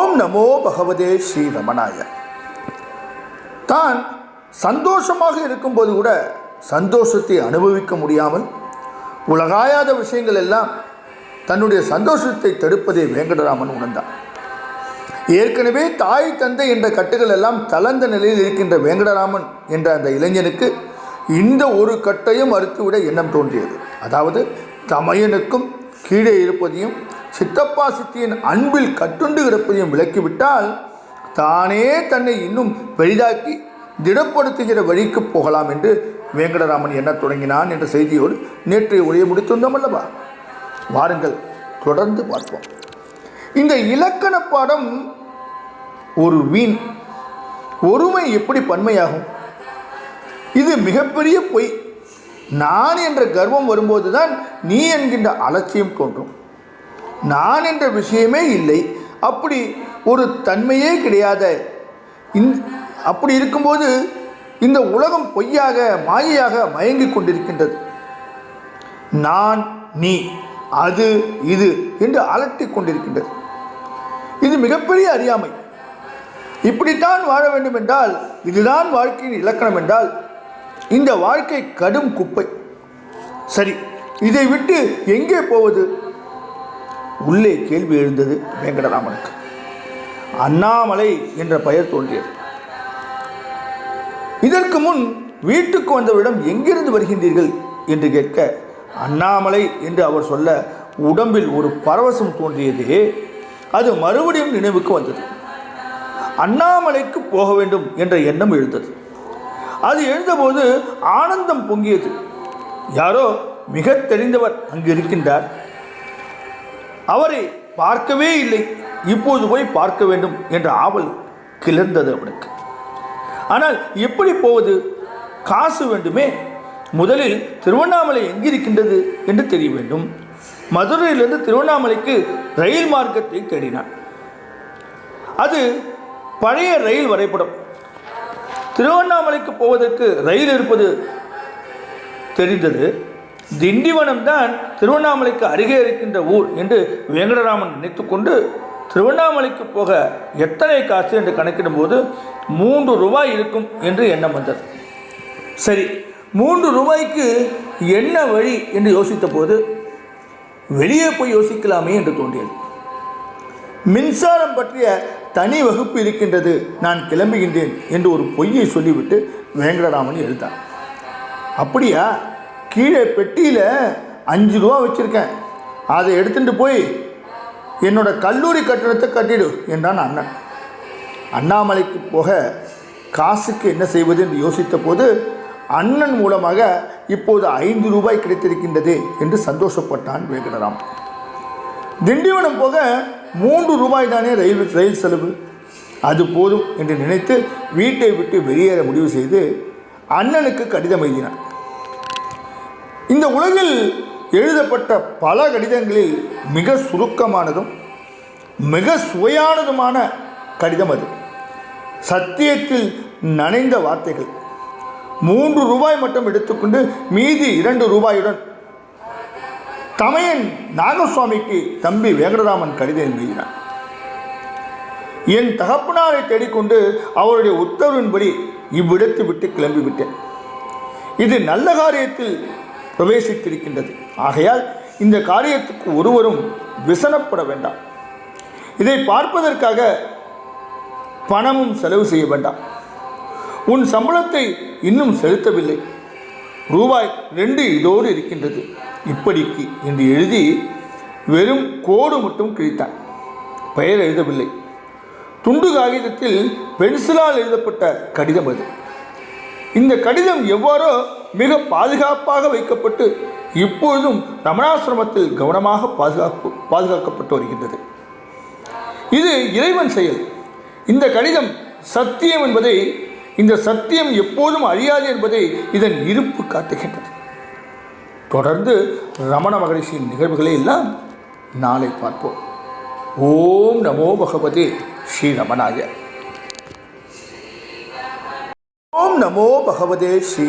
ஓம் நமோ பகவதே ஸ்ரீ ரமணாய தான் சந்தோஷமாக இருக்கும்போது கூட சந்தோஷத்தை அனுபவிக்க முடியாமல் உலகாயாத விஷயங்கள் எல்லாம் தன்னுடைய சந்தோஷத்தை தடுப்பதை வேங்கடராமன் உணர்ந்தான். ஏற்கனவே தாய் தந்தை என்ற கட்டுகள் எல்லாம் தளர்ந்த நிலையில் இருக்கின்ற வேங்கடராமன் என்ற அந்த இளைஞனுக்கு இந்த ஒரு கட்டையும் அறுத்துவிட எண்ணம் தோன்றியது. அதாவது தமையனுக்கும் கீழே இருப்பதையும் சித்தப்பா சித்தியின் அன்பில் கட்டுண்டு கிடப்பதையும் விளக்கிவிட்டால் தானே தன்னை இன்னும் பெரிதாக்கி திடப்படுத்துகிற வழிக்கு போகலாம் என்று வேங்கடராமன் என்ன தொடங்கினான் என்ற செய்தியோடு நேற்றைய உரையை முடித்திருந்தோம் அல்லவா? வாருங்கள் தொடர்ந்து பார்ப்போம். இந்த இலக்கண பாடம் ஒரு வீண். ஒருமை எப்படி பன்மையாகும்? இது மிகப்பெரிய பொய். நான் என்ற கர்வம் வரும்போது தான் நீ என்கின்ற அலட்சியம் தோன்றும். நான் என்ற விஷயமே இல்லை. அப்படி ஒரு தன்மையே கிடையாத இந் அப்படி இருக்கும்போது இந்த உலகம் பொய்யாக மாயையாக மயங்கிக் கொண்டிருக்கின்றது. நான் நீ அது இது என்று அலட்டிக் கொண்டிருக்கின்றது. இது மிகப்பெரிய அறியாமை. இப்படித்தான் வாழ வேண்டும் என்றால் இதுதான் வாழ்க்கையின் இலக்கணம் என்றால் இந்த வாழ்க்கை கடும் குப்பை. சரி இதை விட்டு எங்கே போவது? உள்ளே கேள்வி எழுந்தது வெங்கடராமனுக்கு. அண்ணாமலை என்ற பெயர் தோன்றியது. இதற்கு முன் வீட்டுக்கு வந்தவரிடம் எங்கிருந்து வருகின்றீர்கள்? என்று கேட்க அண்ணாமலை என்று அவர் சொல்ல உடம்பில் ஒரு பரவசம் தோன்றியதே அது மறுபடியும் நினைவுக்கு வந்தது. அண்ணாமலைக்கு போக வேண்டும் என்ற எண்ணம் எழுந்தது. அது எழுந்தபோது ஆனந்தம் பொங்கியது. யாரோ மிக தெரிந்தவர் அங்கு இருக்கின்றார். அவரை பார்க்கவே இல்லை. இப்போது போய் பார்க்க வேண்டும் என்ற ஆவல் கிளர்ந்தது அவனுக்கு. ஆனால் எப்படி போவது? காசு வேண்டுமே. முதலில் திருவண்ணாமலை எங்கிருக்கின்றது என்று தெரிய வேண்டும். மதுரையிலிருந்து திருவண்ணாமலைக்கு ரயில் மார்க்கத்தை தேடினான். அது பழைய ரயில் வரைபடம். திருவண்ணாமலைக்கு போவதற்கு ரயில் இருப்பது தெரிந்தது. திண்டிவனம் தான் திருவண்ணாமலைக்கு அருகே இருக்கின்ற ஊர் என்று வெங்கடராமன் நினைத்துக்கொண்டு திருவண்ணாமலைக்கு போக எத்தனை காசு என்று கணக்கிடும்போது மூன்று ரூபாய் இருக்கும் என்று எண்ணம் வந்தது. சரி மூன்று ரூபாய்க்கு என்ன வழி என்று யோசித்த போது வெளியே போய் யோசிக்கலாமே என்று தோன்றியது. மின்சாரம் பற்றிய தனி வகுப்பு இருக்கின்றது. நான் கிளம்புகின்றேன் என்று ஒரு பொய்யை சொல்லிவிட்டு வேங்கடராமன் எழுத்தான் அப்படியா? கீழே பெட்டியில் அஞ்சு ரூபா வச்சுருக்கேன். அதை எடுத்துகிட்டு போய் என்னோட கல்லூரி கட்டணத்தை கட்டிடு என்றான் அண்ணன். அண்ணாமலைக்கு போக காசுக்கு என்ன செய்வது? என்று யோசித்த போது அண்ணன் மூலமாக இப்போது ஐந்து ரூபாய் கிடைத்திருக்கின்றது என்று சந்தோஷப்பட்டான் வேங்கடராம் திண்டிவனம் போக மூன்று ரூபாய் தானே ரயில் ரயில் செலவு? அது போதும் என்று நினைத்து வீட்டை விட்டு வெளியேற முடிவு செய்து அண்ணனுக்கு கடிதம் எழுதினார் இந்த உலகில் எழுதப்பட்ட பல கடிதங்களில் மிக சுருக்கமானதும் மிக சுவையானதுமான கடிதம் அது. சத்தியத்தில் நனைந்த வார்த்தைகள். மூன்று ரூபாய் மட்டும் எடுத்துக்கொண்டு மீதி இரண்டு ரூபாயுடன் தமையன் நாகசுவாமிக்கு தம்பி வேங்கடராமன் கடிதம் எழுதினான் என் தகப்பனாரை தேடிக்கொண்டு அவருடைய உத்தரவின்படி இவ்விடத்தை விட்டு கிளம்பிவிட்டேன். இது நல்ல காரியத்தில் பிரவேசித்திருக்கின்றது. ஆகையால் இந்த காரியத்துக்கு ஒருவரும் விசனப்பட வேண்டாம். இதை பார்ப்பதற்காக பணமும் செலவு செய்ய வேண்டாம். உன் சம்பளத்தை இன்னும் செலுத்தவில்லை. ரூபாய் ரெண்டு இதோடு இருக்கின்றது. இப்படிக்கு என்று எழுதி வெறும் கோடு மட்டும் கிழித்தான். பெயர் எழுதவில்லை. துண்டு காகிதத்தில் பென்சிலால் எழுதப்பட்ட கடிதம் அது. இந்த கடிதம் எவ்வாறோ மிக பாதுகாப்பாக வைக்கப்பட்டு இப்பொழுதும் ரமணாசிரமத்தில் கவனமாக பாதுகாப்பு பாதுகாக்கப்பட்டு வருகின்றது. இது இறைவன் செயல். இந்த கடிதம் சத்தியம் என்பதை இந்த சத்தியம் எப்போதும் அழியாது என்பதை இதன் இருப்பு காட்டுகின்றது. தொடர்ந்து ரமண மகரிஷியின் நிகழ்வுகளை எல்லாம் நாளை பார்ப்போம். ஓம் நமோ பகவதே ஸ்ரீ ரமணாய. ஓம் நமோ பகவதே ஸ்ரீ